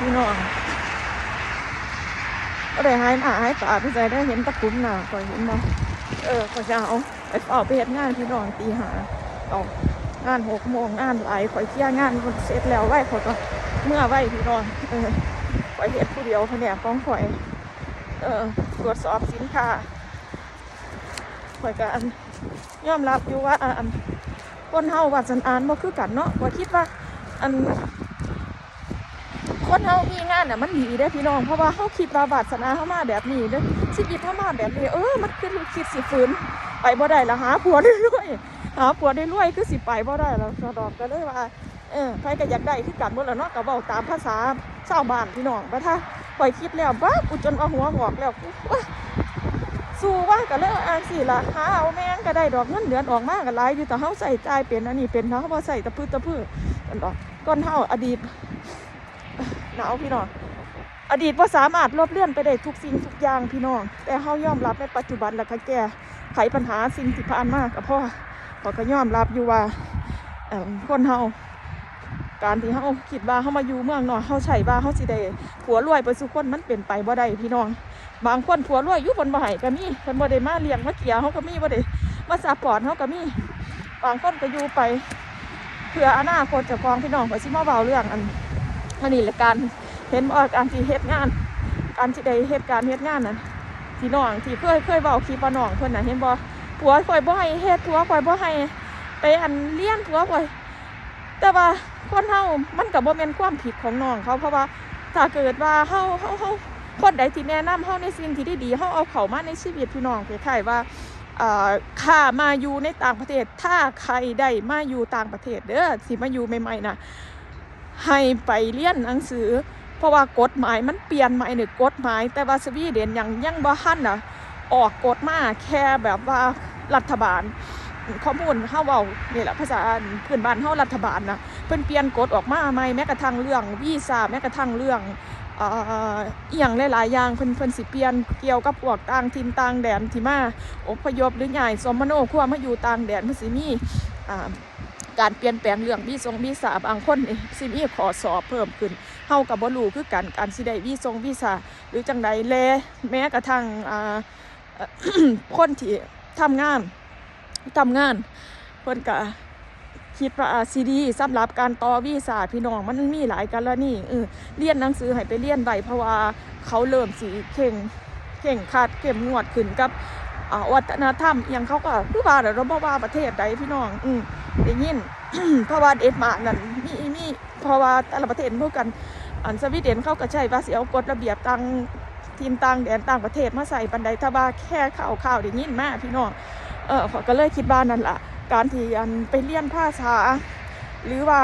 พี่น้องก็ได้หายหน้าหายตาพี่ใจได้เห็นตะกรุมหน้าคอยเห็นบ่เออก็จะเอาไปเฝ้าไปเฮ็ดงานพี่น้องตีหาเอางานหกโมงงานหลายข่อยเคลียงานมันเสร็จแล้วไว้ข่อยก็เมื่อไว้พี่น้องเออข่อยเฮ็ดผู้เดียวแผนกของข่อยเออตรวจสอบสินค้าข่อยก็อันยอมรับอยู่ว่าอันคนเฮาว่าสันอานบ่คือกันเนาะข่อยคิดว่าอัน คนเฮามีงานน่ะมันดีเด้พี่น้อง เพราะว่าเฮาคิดว่าบาสนาเฮามาแบบนี้เด้อชีวิตเฮามาแบบนี้ เออ มันคือคิดสิฝืนไปบ่ได้ละหาผัวได้รวยหาผัวได้รวยคือสิไปบ่ได้แล้วสะดอกก็เลยว่าเออใครก็อยากได้คือกันหมดแล้วเนาะก็เว้าตามภาษาชาวบ้านพี่น้องว่าถ้าปล่อยคิดแล้วบ้ากูจนเอาหัวงอกแล้วว้าสู้ว่าก็เลยอ่านสิละหาเอาแม่งก็ได้ดอกเงินเดือนออกมากก็หลายอยู่แต่เฮาใส่ใจเป็นอันนี้เป็นเนาะบ่ใส่ตะพื้ตะพื้อันดอกก้อนเฮาอดีต หนาวพี่น้อง อดีตว่าสามารถลบเลื่อนไปได้ทุกสิ่งทุกอย่างพี่น้อง แต่เฮายอมรับในปัจจุบันแล้วก็แก้ไขปัญหาสิ่งที่ผ่านมากับพ่อเขาก็ยอมรับอยู่ว่าคนเฮาการที่เฮาคิดว่าเฮามาอยู่เมืองนอกเฮาใช่ว่าเฮาสิได้ผัวรวยไปสุคนมันเป็นไปบ่ได้พี่น้อง บางคนผัวรวยอยู่บนบ่ให้ก็มีเพิ่นบ่ได้มาเลี้ยงมาเกลียเฮาก็มีบ่ได้มาซัพพอร์ตเฮาก็มีบางคนก็อยู่ไป เพื่ออนาคตเจ้าของพี่น้องก็สิมาเว้าเรื่องอัน อันนี้แหละการเห็นว่าการที่เฮ็ดงาน การที่ได้เฮ็ดการเฮ็ดงานนั้นที่น้องที่เคยเคยเว้าคลิปน้องเพิ่นน่ะเห็นบ่ผัวข่อยบ่ให้เฮ็ดผัวข่อยบ่ให้ไปอันเลี้ยงผัวข่อย แต่ว่าคนเฮามันก็บ่แม่นความผิดของน้องเขาเพราะว่าถ้าเกิดว่าเฮาเฮาเฮาคนใดที่แนะนำเฮาในสิ่งที่ดีๆเฮาเอาเข้ามาในชีวิตพี่น้องคล้ายๆว่าเออข้ามาอยู่ในต่างประเทศ ถ้าใครได้มาอยู่ต่างประเทศเด้อสิมาอยู่ใหม่ๆน่ะ ให้ไปเรียนหนังสือ เพราะว่ากฎหมายมันเปลี่ยนใหม่เนี่ยกฎหมาย แต่ว่าสวีเดนยังยังบ่ทันน่ะออกกฎมาแค่แบบว่ารัฐบาล ข้อมูลเฮาเว้านี่แหละภาษาพื้นบ้านเฮารัฐบาลนะเพิ่นเปลี่ยนกฎออกมาใหม่แม้กระทั่งเรื่องวีซ่าแม้กระทั่งเรื่องเอ่ออียงหลายๆอย่างเพิ่นเพิ่นสิเปลี่ยนเกี่ยวกับพวกต่างถิ่นต่างแดนที่มาอพยพหรือย้ายสมโนครัวมาอยู่ต่างแดนมันสิมีอ่า การเปลี่ยนแปลงเรื่องวีซงวีซ่าบางคนนี่สิมีขอสอบเพิ่มขึ้นเฮากับบ่รู้คือกันการสิได้วีซงวีซ่าหรือจังใดแลแม้กระทั่งอ่าคนที่ทำงานทำงานเพิ่นก็คิดว่าซีดีสำหรับการต่อวีซ่าพี่น้องมันมีหลายกรณีเออเรียนหนังสือให้ไปเรียนไว้เพราะว่าเขาเริ่มสิเข่งเข่งครัดเข้มงวดขึ้นกับ วัฒนธรรมอหยังเขาก็คือว่าเดี๋ยวเราบ่ว่าประเทศใดพี่น้อง อืมได้ยินเพราะว่าเดนมาร์กนั่นมีมีเพราะว่าแต่ละประเทศพูดกัน อันสวีเดนเขาก็ใช้ว่าสิเอากฎระเบียบต่างทีมต่างแดนต่างประเทศมาใส่ปันใดถ้าว่าแค่ข่าวข่าวได้ยินมาพี่น้องเออขอยก็เลยคิดว่านั่นล่ะการที่อันไปเรียนภาษา หรือว่า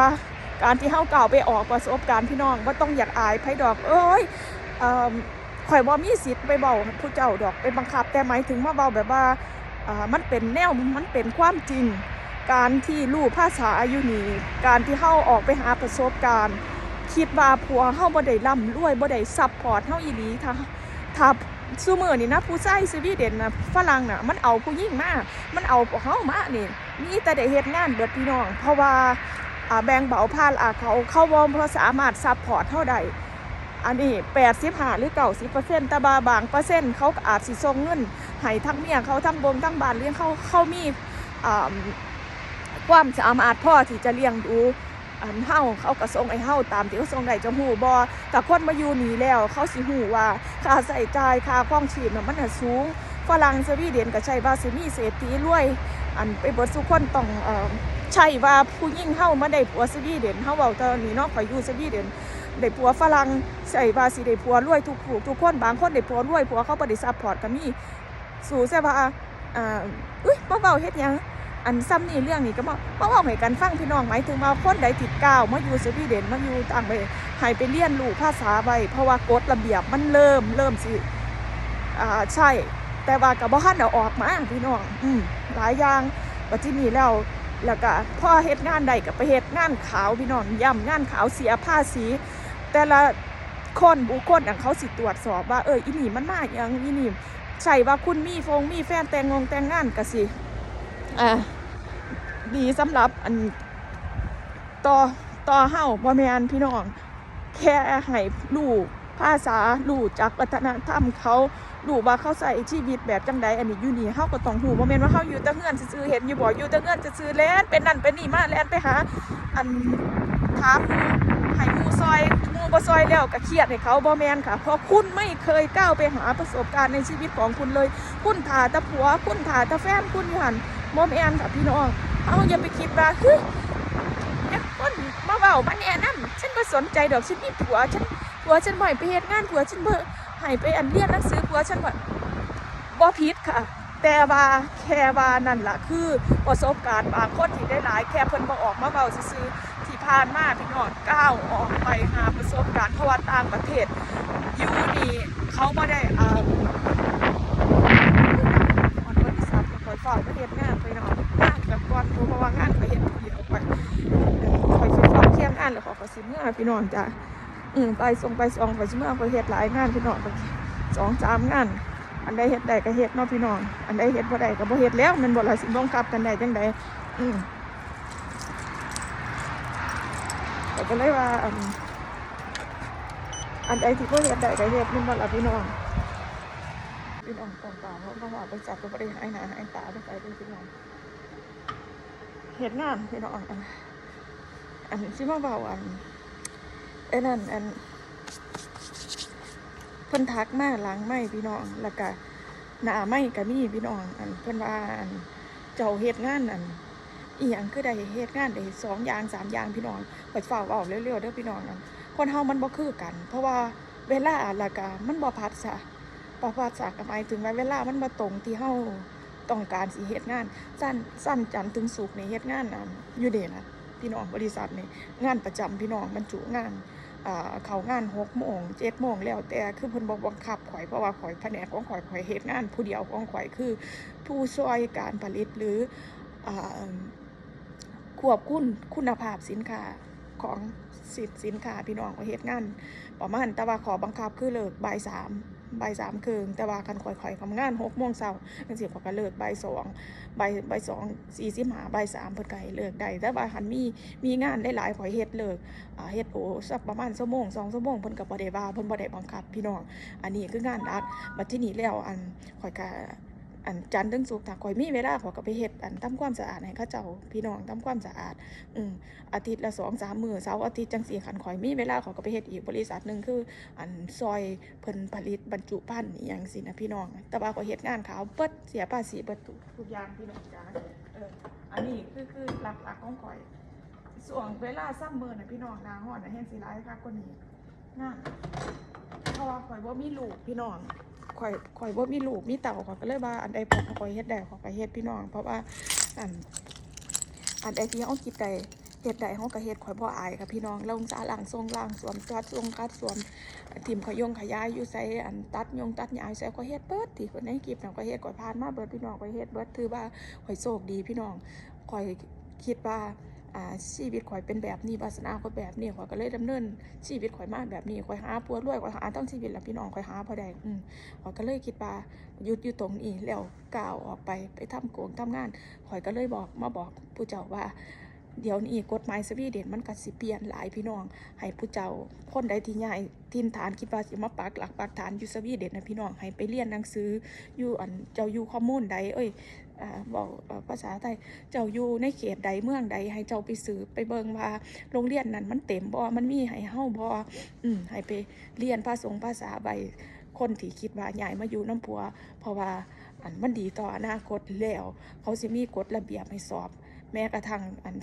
การที่เฮาเก่าไปออกประสบการณ์พี่น้องว่าต้องอยากอายไผดอก เอ้ยเอ่อ ข่อยบ่มีสิทธิ์ไปเบาผู้เจ้าดอกไปบังคับ แต่หมายถึงว่าเบาแบบว่ามันเป็นแนวมันเป็นความจริง การที่รู้ภาษาอายุนี้การที่เฮาออกไปหาประสบการณ์ คิดว่าผัวเฮาบ่ได้ร่ำรวยบ่ได้ซัพพอร์ตเฮาอีหลีถ้าถ้าซูมือนี่นะผู้ชายสวีเดนนะฝรั่งน่ะมันเอาผู้หญิงมามันเอาพวกเฮามานี่มีแต่ได้เฮ็ดงานเบิดพี่น้อง เพราะว่าแบ่งเบาภาระเขาเขาบ่พอสามารถซัพพอร์ตเฮาได้ อันนี้85หรือ90%แต่บาบางเปอร์เซ็นต์เขาอาจสิส่งเงินให้ทั้งเมียเขาทั้งบงทั้งบานเลี้ยงเขาเขามีความสามารถพ่อที่จะเลี้ยงดูอันเฮาเขาก็ส่งไอ้เฮาตามที่เขาส่งได้จะหูบ่แต่คนมาอยู่นี่แล้ว เขาสิหูว่าค่าใส่จ่ายค่าครองชีพน่ะมันน่ะสูงฝรั่งสวีเดนก็ใช่ว่าสิมีเศรษฐีรวย อันไปเบดสุคนต้องอใช่ว่าผู้หญิงเฮามาได้ผัวสวีเดนเฮาเว้าตอนนี้เนาะข่อยอยู่สวีเดน ได้ผัวฝรั่งใช่ว่าสิได้ผัวรวยทุกผู้ทุกคนบางคนได้ผัวรวยผัวเขาบ่ได้ซัพพอร์ตก็มีสู่ใช่ว่าอ่าอุ้ยบ่เว้าเฮ็ดหยังอันซ้ำนี่เรื่องนี้ก็มามาบอกให้กันฟังพี่น้องหมายถึงว่าคนใดติดก้าวมาอยู่สวีเดนมาอยู่ต่างประเทศให้ไปเรียนรู้ภาษาไว้เพราะว่ากฎระเบียบมันเริ่มเริ่มสิอ่าใช่ แต่ว่ากับบ่ทันเอาออกมาพี่น้องอืมหลายอย่างปัจจุบันแล้วแล้วก็พ่อเฮ็ดงานใดก็ไปเฮ็ดงานขาวพี่น้องย่ำงานขาวเสียภาษี แต่ละคนบุคคลอย่างเขาสิตรวจสอบว่าเอออีนี่มันมาอย่างอีนี่ใช่ว่าคุณมีฟงมีแฟนแต่งงงแต่งงานก็สิอ่าดีสำหรับอันต่อต่อเฮาบ่แมนพี่น้อง แค่ให้ลูกภาษาลูกจากวัฒนธรรมเขาลูกว่าเขาใส่ชีวิตแบบจังใดอันนี้อยู่นี่เฮาก็ต้องฮู้บ่แมนว่าเฮาอยู่ต่เฮือนซื่อเห็นอยู่บ่อยู่ต่เฮือนซื่อแล่นเป็นนั่นเป็นนี่มาแล่นไปหา อันถาม ให้หมูซอยหมูบ่ซอยแล้วก็เครียดให้เขาบ่แมนค่ะ เพราะคุณไม่เคยก้าวไปหาประสบการณ์ในชีวิตของคุณเลย คุณถ่าต่ผัว คุณถ่าต่แฟนคุณอยู่หันบ่แมนค่ะพี่น้องเอาอย่าไปคิดว่าเฮ้ยแม่คนมาเว้ามาแนะนำฉันบ่สนใจดอกฉันมีผัวฉันผัวฉันบ่ให้ไปเฮ็ดงานผัวฉันบ่ให้ไปอันเรียนหนังสือผัวฉันบ่บ่ผิดค่ะแต่ว่าแค่ว่านั่นล่ะคือประสบการณ์บางคนที่ได้หลายแค่เพิ่นบ่ออกมาเว้าซื่อ ผ่านมาพี่น้องก้าวออกไปหาประสบการณ์เพราะว่าต่างประเทศยูนี่เขาบ่ได้อ่าอ่อนบริษัทก็คอยเฝ้าไปเฮ็ดงานไปนาะงานแบบก่อนเพราะว่างานก็เฮ็ดผู้เดียวไปคอยฝึกความเที่ยงงานหรือขอขอสิเมื่อพี่น้องจ้ะอืมไปส่งไปส่งไปเมื่อไปเฮ็ดหลายงานพี่น้องไปสองสามงานอันใดเฮ็ดได้ก็เฮ็ดเนาะพี่น้อง อันใดเฮ็ดบ่ได้ก็บ่เฮ็ดแล้วมันบ่ล่ะสิบังคับกันได้จังใดอืม แต่ก็เลยว่าอันอันใดที่บ่เฮ็ดได้ก็เฮ็ดแมันบ่ละพี่น้องพี่น้องต้องการเพราะต้องว่าบริษัทก็บ่ได้หายหน้าหายตาไปไปเลยพี่น้องเฮ็ดงานพี่น้องอันอันที่มาเบาอันไอ้นั่นอันเพิ่นทักมาหลังไม่พี่น้องแล้วก็หน้าไม่ก็มีพี่น้อง อันเพิ่นว่าอันเจ้าเฮ็ดงานอัน อีหยังคือได้เฮ็ดงานได้สองอย่างสามอย่างพี่น้องไปเฝ้าเอาเร็วๆเด้อพี่น้องอันคนเฮามันบ่คือกัน เพราะว่าเวลาล้วก็มันบ่พัดซะบ่พัดซะก็หมายถึงว่าเวลามันบ่ตรงที่เฮาต้องการสิเฮ็ดงาน สั้นสั้นจันถึงศุกร์นี่เฮ็ดงานอันอยู่เด้นะพี่น้องบริษัทนี่งานประจำพี่น้องบรรจุงานอ่าเขางานหกโมงเจ็ดโมงแล้วแต่คือเพิ่นบอกบังคับข่อยเพราะว่าข่อยแผนกของข่อยข่อยเฮ็ดงาน ผู้เดียวของข่อยคือ ผู้ช่วยการผลิตหรืออ่า ควบคุมคุณภาพสินค้าของสินสินค้าพี่น้องข่อเฮ็ดงานประมาณแต่ว่าขอบังคับคือเลิกบ่ายสามบ่ายสามครึ่งแต่ว่าคันข่อยข่อยทำงานหกโมงเช้าจังซี่ข่อยก็เลิกบ่ายสองบ่ายบ่ายสองสี่สิบห้าบ่ายสามเพิ่นก็ให้เลิกได้แต่ว่าคันมีมีงานได้หลายข่อยเฮ็ดเลิกอ่าเฮ็ดโอสักประมาณชั่วโมงสองชั่วโมงเพิ่นก็บ่ได้ว่าเพิ่นบ่ได้บังคับพี่น้องอันนี้คืองานดัดบัดที่นี้แล้วอันข่อยก็ อันจันทร์ถึงศุกร์ถ้าข่อยมีเวลาขอยก็ไปเฮ็ดอันทำความสะอาดให้เขาเจ้าพี่น้องทำความสะอาด อืมอาทิตย์ละสองสามมือเสาร์อาทิตย์จังสี่ขันข่อยมีเวลาขอยก็ไปเฮ็ดอีกบริษัทหนึ่งคือ อันซอยเพิ่นผลิตบรรจุภัณฑ์อหย่างสินะพี่น้อง แต่ว่าก็เฮ็ดงานขาวเบิดเสียภาษีเบิดทุกทุกอย่างพี่น้องจ้าเอออันนี้คือคือหลักๆของข่อยส่วนเวลาซ้ำมือนะพี่น้องนาฮ้อนนะแห้งสิร้ายค่ะกว่านี้งานเพราะว่าข่อยบ่ามีลูกพี่น้อง ข่อยข่อยบ่มีลูกมีเต่าข่อยก็เลยว่าอันใดพอข่อยเฮ็ดได้ข่อยก็เฮ็ดพี่น้อง เพราะว่าอันอันใดที่เฮาคิดได้เฮ็ดได้เฮาก็เฮ็ดข่อยบ่อายค่ะพี่น้องลงสาหล้างทรงล้างสวมจัดทรงคัดสวมทีมขยงขยายอยู่ใส่อันตัดยงตัดหญ้ายใส่ก็เฮ็ดเบิดที่เพิ่นในคลิปน่ะก็เฮ็ดก่อยผ่านมาเบิดพี่น้องก็เฮ็ดเบิดถือว่าข่อยโชคดีพี่น้องข่อยคิดว่า ชีวิตข่อยเป็นแบบนี้วาสนาข่อยแบบนี้ข่อยก็เลยดำเนินชีวิตข่อยมาแบบนี้ข่อยหาปัวรวยข่อยหาทั้งชีวิตหละพี่น้องข่อยหาบ่ได้อืมข่อยก็เลยคิดว่าหยุดอยู่ตรงนี้แล้วก้าวออกไปไปทำโกงทำงานข่อยก็เลยบอกมาบอกผู้เจ้าว่าเดี๋ยวนี้กฎหมายสวีเดนมันก็สิเปลี่ยนหลายพี่น้อง ให้ผู้เจ้าคนใดที่ย้ายทินฐานคิดว่าสิมาปักหลักปักฐานอยู่สวีเดนนะพี่น้องให้ไปเรียนหนังสืออยู่อันเจ้าอยู่ข้อมูลใดเอ้ย บอกภาษาไทย เจ้าอยู่ในเขตใดเมืองใด ให้เจ้าไปสืบไปเบิงว่าโรงเรียนนั้นมันเต็มบ่มันมีให้เฮาบ่อืมให้ไปเรียนภาษาภาษาใบคนที่คิดว่าย้ายมาอยู่น้ำผัว เพราะว่าอันมันดีต่ออนาคตแล้ว เขาสิมีกฎระเบียบให้สอบ แม้กระทั่งอัน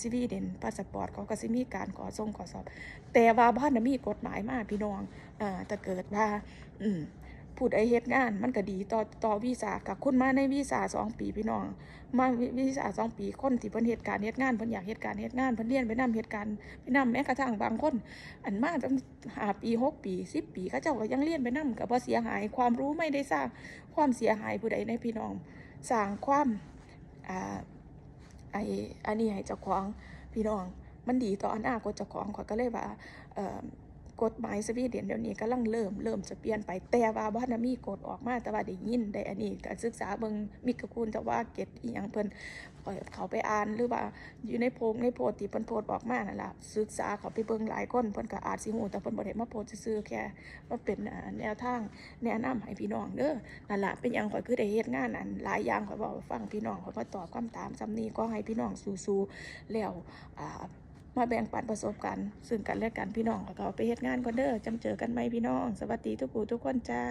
สวีเดนพาสปอร์ตเขาก็สิมีการขอส่งขอสอบ แต่ว่าบ้านมีกฎหมายมาพี่น้องอ่าแต่เกิดว่า อืม พูดไอเฮ็ดงาน มันก็ดีต่อต่อวีซ่ากับคุณมาในวีซ่าสองปีพี่น้อง มาวีซ่าสองปีคนที่เพิ่นเหตุการณ์เฮ็ดงานเพิ่นอยากเหตุการณ์เฮ็ดงานเพิ่นเรียนไปนํเหตุการณ์ไปนํแม้กระทั่งบางคน อันมาตั้งหาปีหกปีสิบปีเขาเจ้าก็ยังเรียนไปนํก็บ่เสียหายความรู้ไม่ได้สร้างความเสียหายผู้ใดในพี่น้องสร้างความอ่าไออันนี้ให้เจ้าของพี่น้อง มันดีต่ออนาคตเจ้าของข่อยก็เลยว่าเอ่อ กฎหมายสวีเดนเดี๋ยวนี้กำลังเริ่มเริ่มจะเปลี่ยนไปแต่ว่าบ้านมีกฎออกมาแต่ว่าได้ยินได้อันนี้การศึกษาเบิงมิกคุณแต่ว่าเก็ตอีหยังเพิ่นเขาไปอ่านหรือว่าอยู่ในโพงในโพสต์ที่เพิ่นโพสออกมานั่นล่ะศึกษาเขาไปเบิงหลายคนเพิ่นก็อาจสิฮู้แต่เพิ่นบ่ได้มาโพสซื่อแค่ว่าเป็นแนวทางแนะนำให้พี่น้องเด้อนั่นล่ะเป็นหยังข่อยคือได้เฮ็ดงานอันหลายอย่างข่อยบอกฟังพี่น้องข่อยก็ตอบคำถามซำนี้ก็ให้พี่น้องสู้ๆแล้วอ่า มาแบ่งปันประสบการณ์ซึ่งกันและกันพี่น้องแล้วก็เอไปเฮ็ดงานก่อนเด้อจำเจอกันไหมพี่น้อง สวัสดีทุกผู้ทุกคนจ้า